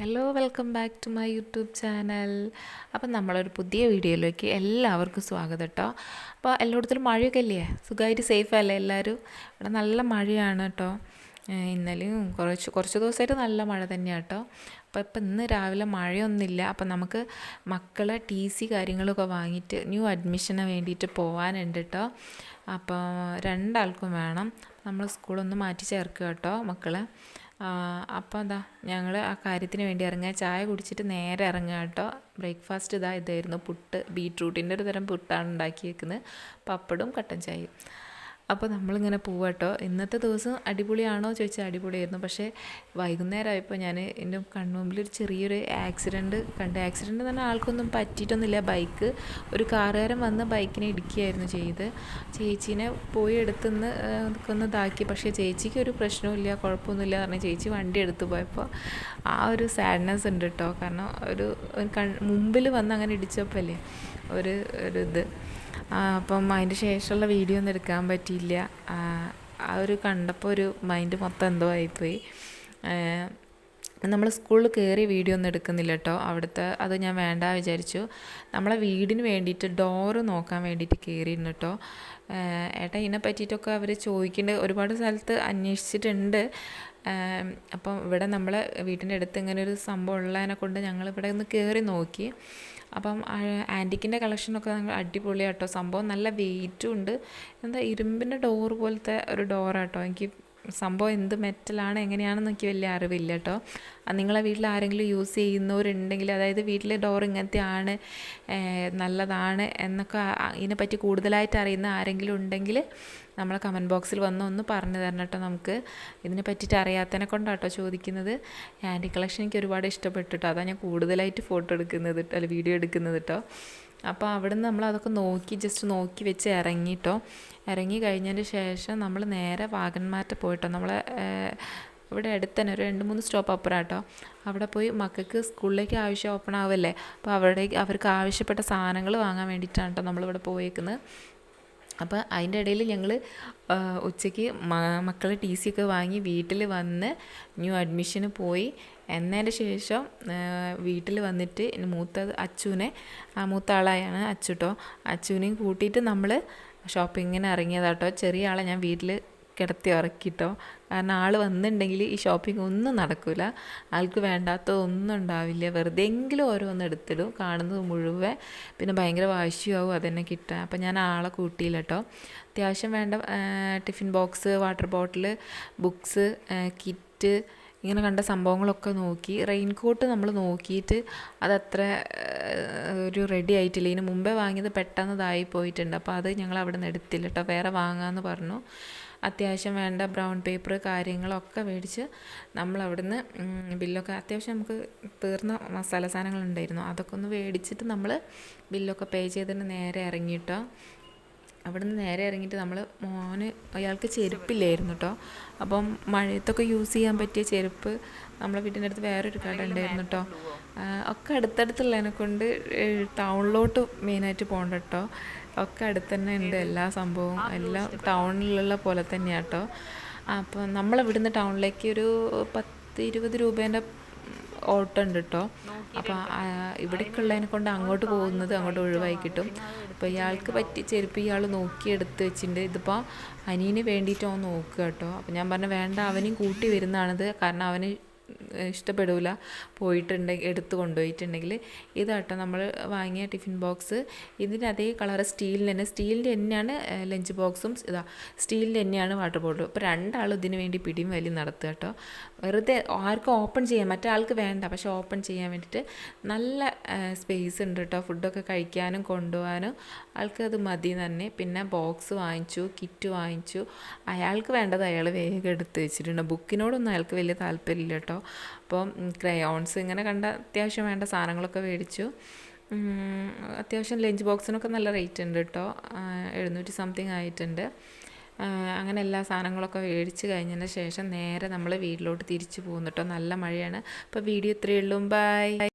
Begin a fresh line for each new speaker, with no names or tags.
Hello welcome back to my YouTube channel അപ്പം നമ്മളൊരു പുതിയ വീഡിയോയിലേക്ക് എല്ലാവർക്കും സ്വാഗതം കേട്ടോ അപ്പോൾ എല്ലായിടത്തും മഴയൊക്കെ ഇല്ലേ? സുഖമായിട്ട് സേഫ് അല്ലേ എല്ലാവരും? ഇവിടെ നല്ല മഴയാണ് കേട്ടോ ഇന്നലെയും കുറച്ച് കുറച്ച് ദിവസമായിട്ട് നല്ല മഴ തന്നെയാണ് കേട്ടോ അപ്പോൾ ഇപ്പം ഇന്ന് രാവിലെ മഴയൊന്നുമില്ല. അപ്പം നമുക്ക് മക്കളെ ടി സി കാര്യങ്ങളൊക്കെ വാങ്ങിയിട്ട് ന്യൂ അഡ്മിഷന് വേണ്ടിയിട്ട് പോകാനുണ്ട് കേട്ടോ അപ്പോൾ രണ്ടാൾക്കും വേണം. നമ്മൾ സ്കൂളൊന്ന് മാറ്റി ചേർക്കുക കേട്ടോ മക്കളെ. അപ്പോൾ എന്താ ഞങ്ങൾ ആ കാര്യത്തിന് വേണ്ടി ഇറങ്ങുക. ചായ കുടിച്ചിട്ട് നേരെ ഇറങ്ങുക കേട്ടോ. ബ്രേക്ക്ഫാസ്റ്റ് ഇതാ ഇതായിരുന്നു പുട്ട്. ബീട്രൂട്ടിന്റെ ഒരു തരം പുട്ടാണ് ഉണ്ടാക്കിയേക്കുന്നത്. പപ്പടും കട്ടൻ ചായയും. അപ്പോൾ നമ്മളിങ്ങനെ പോവുക കേട്ടോ ഇന്നത്തെ ദിവസം അടിപൊളിയാണോ ചോദിച്ചാൽ അടിപൊളിയായിരുന്നു. പക്ഷേ വൈകുന്നേരമായപ്പോൾ ഞാൻ എന്റെ കൺമുമ്പിൽ ഒരു ചെറിയൊരു ആക്സിഡന്റ് കണ്ട്. ആക്സിഡന്റ് തന്നെ ആൾക്കൊന്നും പറ്റിയിട്ടൊന്നുമില്ല. ബൈക്ക് ഒരു കാറുകാരൻ വന്ന് ബൈക്കിനെ ഇടിക്കുകയായിരുന്നു ചെയ്ത്. ചേച്ചീനെ പോയി എടുത്തുനിന്ന് ഒന്ന് ഇതാക്കി. പക്ഷേ ചേച്ചിക്ക് ഒരു പ്രശ്നമില്ല കുഴപ്പമൊന്നുമില്ല പറഞ്ഞാൽ ചേച്ചി വണ്ടി എടുത്തു പോയപ്പോൾ ആ ഒരു സാഡ്നെസ് ഉണ്ട് കേട്ടോ കാരണം ഒരു മുമ്പിൽ വന്ന് അങ്ങനെ ഇടിച്ചപ്പോൾ അല്ലേ ഒരു ഒരു ഇത്. അപ്പം അതിന്റെ ശേഷമുള്ള വീഡിയോ ഒന്നും എടുക്കാൻ പറ്റിയില്ല. ആ ഒരു കണ്ടപ്പോൾ ഒരു മൈൻഡ് മൊത്തം എന്തോ ആയിപ്പോയി. നമ്മൾ സ്കൂളിൽ കയറി വീഡിയോ ഒന്നും എടുക്കുന്നില്ല കേട്ടോ. അവിടുത്തെ അത് ഞാൻ വേണ്ട വിചാരിച്ചു. നമ്മളെ വീടിന് വേണ്ടിയിട്ട് ഡോറ് നോക്കാൻ വേണ്ടിയിട്ട് കയറിയിരുന്നു കേട്ടോ. ഏട്ടാ ഇതിനെ പറ്റിയിട്ടൊക്കെ അവർ ചോദിക്കേണ്ട. ഒരുപാട് സ്ഥലത്ത് അന്വേഷിച്ചിട്ടുണ്ട്. അപ്പം ഇവിടെ നമ്മൾ വീട്ടിന്റെ അടുത്ത് ഇങ്ങനെ ഒരു സംഭവം ഉള്ളതിനെ കൊണ്ട് ഞങ്ങൾ ഇവിടെ ഒന്ന് കയറി നോക്കി. അപ്പം ആന്റിക്കിന്റെ കളക്ഷനൊക്കെ ഞങ്ങൾ അടിപൊളിയാട്ടോ സംഭവം നല്ല വെയിറ്റും ഉണ്ട്. എന്താ ഇരുമ്പിന്റെ ഡോറ് പോലത്തെ ഒരു ഡോറാട്ടോ എനിക്ക് സംഭവം എന്ത് മെറ്റലാണ് എങ്ങനെയാണെന്ന് എനിക്ക് വലിയ അറിവില്ല കേട്ടോ നിങ്ങളെ വീട്ടിൽ ആരെങ്കിലും യൂസ് ചെയ്യുന്നവരുണ്ടെങ്കിൽ അതായത് വീട്ടിലെ ഡോർ ഇങ്ങനത്തെ ആണ് നല്ലതാണ് എന്നൊക്കെ ഇതിനെപ്പറ്റി കൂടുതലായിട്ട് അറിയുന്ന ആരെങ്കിലും ഉണ്ടെങ്കിൽ നമ്മളെ കമന്റ് ബോക്സിൽ വന്ന് ഒന്ന് പറഞ്ഞു തരണം കേട്ടോ നമുക്ക്. ഇതിനെ പറ്റിയിട്ട് അറിയാത്തതിനെ കൊണ്ടാട്ടോ ചോദിക്കുന്നത്. ആന്റി കളക്ഷൻ എനിക്ക് ഒരുപാട് ഇഷ്ടപ്പെട്ടു കേട്ടോ അതാണ് ഞാൻ കൂടുതലായിട്ട് ഫോട്ടോ എടുക്കുന്നത് അല്ല വീഡിയോ എടുക്കുന്നത് കേട്ടോ അപ്പോൾ അവിടുന്ന് നമ്മൾ അതൊക്കെ നോക്കി ജസ്റ്റ് നോക്കി വെച്ച് ഇറങ്ങിയിട്ടോ ഇറങ്ങി കഴിഞ്ഞതിന് ശേഷം നമ്മൾ നേരെ വാഗന്മാർട്ട് പോയിട്ടോ. നമ്മളെ ഇവിടെ അടുത്ത് തന്നെ ഒരു രണ്ട് മൂന്ന് സ്റ്റോപ്പ് അപ്പുറം അവിടെ പോയി മക്കൾക്ക് സ്കൂളിലേക്ക് ആവശ്യം ഓപ്പൺ ആവല്ലേ? അപ്പോൾ അവിടെ അവർക്ക് ആവശ്യപ്പെട്ട സാധനങ്ങൾ വാങ്ങാൻ വേണ്ടിയിട്ടാണ് കേട്ടോ നമ്മളിവിടെ പോയേക്കുന്നത്. അപ്പോൾ അതിന്റെ ഇടയിൽ ഞങ്ങൾ ഉച്ചയ്ക്ക് മക്കളെ ടി സി ഒക്കെ വാങ്ങി വീട്ടിൽ വന്ന് ന്യൂ അഡ്മിഷന് പോയി. എന്നതിന്റെ ശേഷം വീട്ടിൽ വന്നിട്ട് മൂത്ത അച്ചുവിനെ മൂത്ത ആളായാണ് അച്ചുട്ടോ അച്ചുവിനെയും കൂട്ടിയിട്ട് നമ്മൾ ഷോപ്പിങ്ങിന് ഇറങ്ങിയതാട്ടോ. ചെറിയ ആളെ ഞാൻ വീട്ടിൽ കിടത്തി ഉറക്കിട്ടോ കാരണം ആൾ വന്നിട്ടുണ്ടെങ്കിൽ ഈ ഷോപ്പിംഗ് ഒന്നും നടക്കില്ല ആൾക്ക് വേണ്ടാത്തതൊന്നും ഉണ്ടാവില്ല. വെറുതെ എങ്കിലും ഓരോന്ന് എടുത്തിടും. കാണുന്നത് മുഴുവൻ പിന്നെ ഭയങ്കര വാശിയാവും അതന്നെ കിട്ടുക അപ്പം ഞാൻ ആളെ കൂട്ടിയില്ല കേട്ടോ അത്യാവശ്യം വേണ്ട tiffin box water bottle books kit ഇങ്ങനെ കണ്ട സംഭവങ്ങളൊക്കെ നോക്കി. റെയിൻ കോട്ട് നമ്മൾ നോക്കിയിട്ട് അതത്ര ഒരു റെഡി ആയിട്ടില്ല. ഇതിന് മുമ്പേ വാങ്ങിയത് പെട്ടെന്നതായി പോയിട്ടുണ്ട്. അപ്പോൾ അത് ഞങ്ങൾ അവിടെ നിന്ന് എടുത്തില്ല കേട്ടോ. വേറെ വാങ്ങാമെന്ന് പറഞ്ഞു. അത്യാവശ്യം വേണ്ട ബ്രൗൺ പേപ്പർ കാര്യങ്ങളൊക്കെ മേടിച്ച് നമ്മൾ അവിടുന്ന് ബില്ലൊക്കെ അത്യാവശ്യം നമുക്ക് തീർന്ന മസാല സാധനങ്ങളുണ്ടായിരുന്നു. അതൊക്കെ ഒന്ന് മേടിച്ചിട്ട് നമ്മൾ ബില്ലൊക്കെ പേ ചെയ്തിട്ട് നേരെ ഇറങ്ങിയിട്ടോ അവിടെ നിന്ന് നേരെ ഇറങ്ങിയിട്ട് നമ്മൾ മോന് അയാൾക്ക് ചെരുപ്പില്ലായിരുന്നു കേട്ടോ അപ്പം മഴയത്തൊക്കെ യൂസ് ചെയ്യാൻ പറ്റിയ ചെരുപ്പ് നമ്മളെ വീട്ടിന്റെ അടുത്ത് വേറൊരു കട ഉണ്ടായിരുന്നു കേട്ടോ ഒക്കെ അടുത്തടുത്തുള്ളതിനെ കൊണ്ട് ടൗണിലോട്ട് മെയിനായിട്ട് പോകണ്ട കേട്ടോ ഒക്കെ അടുത്ത് തന്നെ ഉണ്ട് എല്ലാ സംഭവവും. എല്ലാം ടൗണിലുള്ള പോലെ തന്നെയാണ് കേട്ടോ അപ്പോൾ നമ്മളിവിടുന്ന് ടൗണിലേക്ക് ഒരു പത്ത് ഇരുപത് രൂപേന്റെ ഓട്ടോ ഉണ്ട് കേട്ടോ അപ്പോൾ ഇവിടേക്കുള്ളതിനെ കൊണ്ട് അങ്ങോട്ട് പോകുന്നത് അങ്ങോട്ട് ഒഴിവായി കിട്ടും. അപ്പോൾ ഇയാൾക്ക് പറ്റി ചെരുപ്പ് ഇയാൾ നോക്കി എടുത്ത് വെച്ചിട്ടുണ്ട്. ഇതിപ്പോൾ അനിയന് വേണ്ടിയിട്ട് അവൻ നോക്കുക കേട്ടോ. അപ്പോൾ ഞാൻ പറഞ്ഞു വേണ്ട അവനും കൂട്ടി വരുന്നതാണിത്. കാരണം അവന് ഇഷ്ടപ്പെടില്ല പോയിട്ടുണ്ടെങ്കിൽ എടുത്ത് കൊണ്ടുപോയിട്ടുണ്ടെങ്കിൽ ഇതാട്ടോ നമ്മൾ വാങ്ങിയ ടിഫിൻ ബോക്സ്. ഇതിന്റെ അതേ കളർ സ്റ്റീലിന്റെ തന്നെ. സ്റ്റീലിന്റെ തന്നെയാണ് ലഞ്ച് ബോക്സും ഇതാ സ്റ്റീലിന്റെ തന്നെയാണ് വാട്ടർ ബോട്ടിലും. അപ്പോൾ രണ്ടാളും ഇതിന് വേണ്ടി പിടിയും വലിയും നടത്തുക കേട്ടോ. വെറുതെ ആർക്കും ഓപ്പൺ ചെയ്യാൻ മറ്റേ ആൾക്ക് വേണ്ട. പക്ഷെ ഓപ്പൺ ചെയ്യാൻ വേണ്ടിയിട്ട് നല്ല സ്പേസ് ഉണ്ട് കേട്ടോ. ഫുഡൊക്കെ കഴിക്കാനും കൊണ്ടുപോകാനും. ആൾക്ക് അത് മതി തന്നെ. പിന്നെ ബോക്സ് വാങ്ങിച്ചു കിറ്റ് വാങ്ങിച്ചു. അയാൾക്ക് വേണ്ടത് അയാൾ വേഗം എടുത്ത് വെച്ചിട്ടുണ്ട്. ബുക്കിനോടൊന്നും അയാൾക്ക് വലിയ താല്പര്യമില്ല കേട്ടോ. അപ്പം ക്രയോൺസ് ഇങ്ങനെ കണ്ട അത്യാവശ്യം വേണ്ട സാധനങ്ങളൊക്കെ മേടിച്ചു. അത്യാവശ്യം ലഞ്ച് ബോക്സിനൊക്കെ നല്ല റേറ്റ് ഉണ്ട് കേട്ടോ എഴുന്നൂറ്റി സംതിങ് ആയിട്ടുണ്ട്. അങ്ങനെ എല്ലാ സാധനങ്ങളൊക്കെ മേടിച്ച് കഴിഞ്ഞതിന് ശേഷം നേരെ നമ്മൾ വീട്ടിലോട്ട് തിരിച്ചു പോകുന്നു കേട്ടോ നല്ല മഴയാണ്. അപ്പോൾ വീഡിയോ ഇത്രയേ ഉള്ളൂ. ബൈ